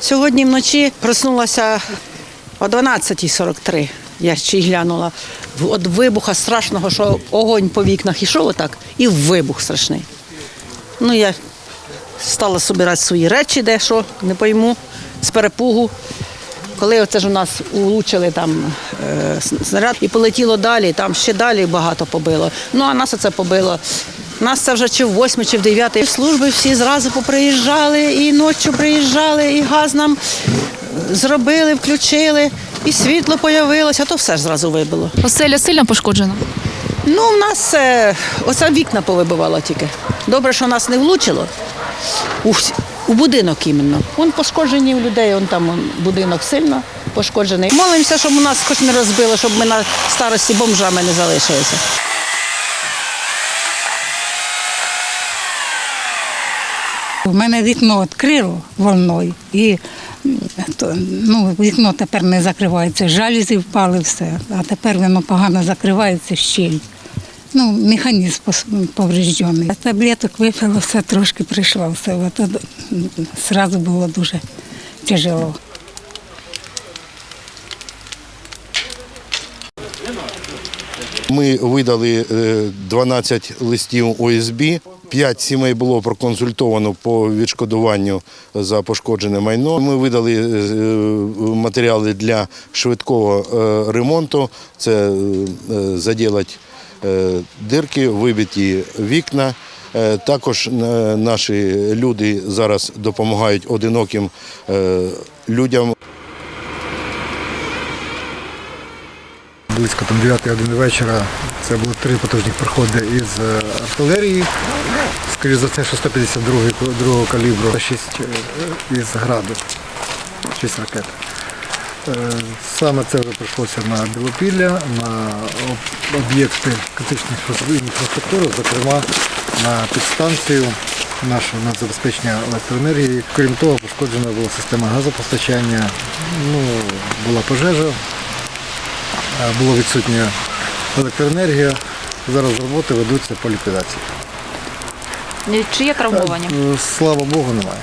Сьогодні вночі проснулася о 12.43. Я ще й глянула. От вибуха страшного, що огонь по вікнах ішов отак, і вибух страшний. Ну, я стала збирати свої речі, де що, не пойму, з перепугу. Коли оце ж у нас улучили там е, снаряд і полетіло далі, там ще далі багато побило. Ну а нас оце побило. Нас це вже чи в 8, чи в 9. Служби всі зразу поприїжджали, і ночі приїжджали, і газ нам зробили, включили, і світло появилося, то все ж зразу вибило. Оселя сильно пошкоджена. Ну, в нас е, оце вікна повибивало тільки. Добре, що нас не влучило. У, вс- у будинок іменно. Вон пошкоджені у людей, он там будинок сильно пошкоджений. Молимося, щоб у нас хоч не розбило, щоб ми на старості бомжами не залишилися. У мене вікно відкрило волною і то, ну, вікно тепер не закривається. Жалюзі впали все, а тепер воно погано закривається щель. Ну, механізм повреждений. Таблеток випила, все трошки прийшло. Все. От, от, Зразу було дуже тяжело. Ми видали е, 12 листів ОСБ. П'ять сімей було проконсультовано по відшкодуванню за пошкоджене майно. Ми видали е, матеріали для швидкого ремонту. Це заділать дирки, вибиті вікна. Е, Також е, наші люди зараз допомагають одиноким е, людям Близько там 9 години вечора це були три потужні приходи із е, артилерії. Скоріше за те, що 152 ко- другого калібру, 6 із граду, 6 ракет. Е, Саме це вже прийшлося на Білопілля, на об'єкти критичної інфраструктури, зокрема на підстанцію нашу на забезпечення електроенергії. Крім того, пошкоджена була система газопостачання, ну, була пожежа, Е, була відсутня електроенергія. Зараз роботи ведуться по ліквідації. Чи є травмовані? Е, Слава Богу, немає.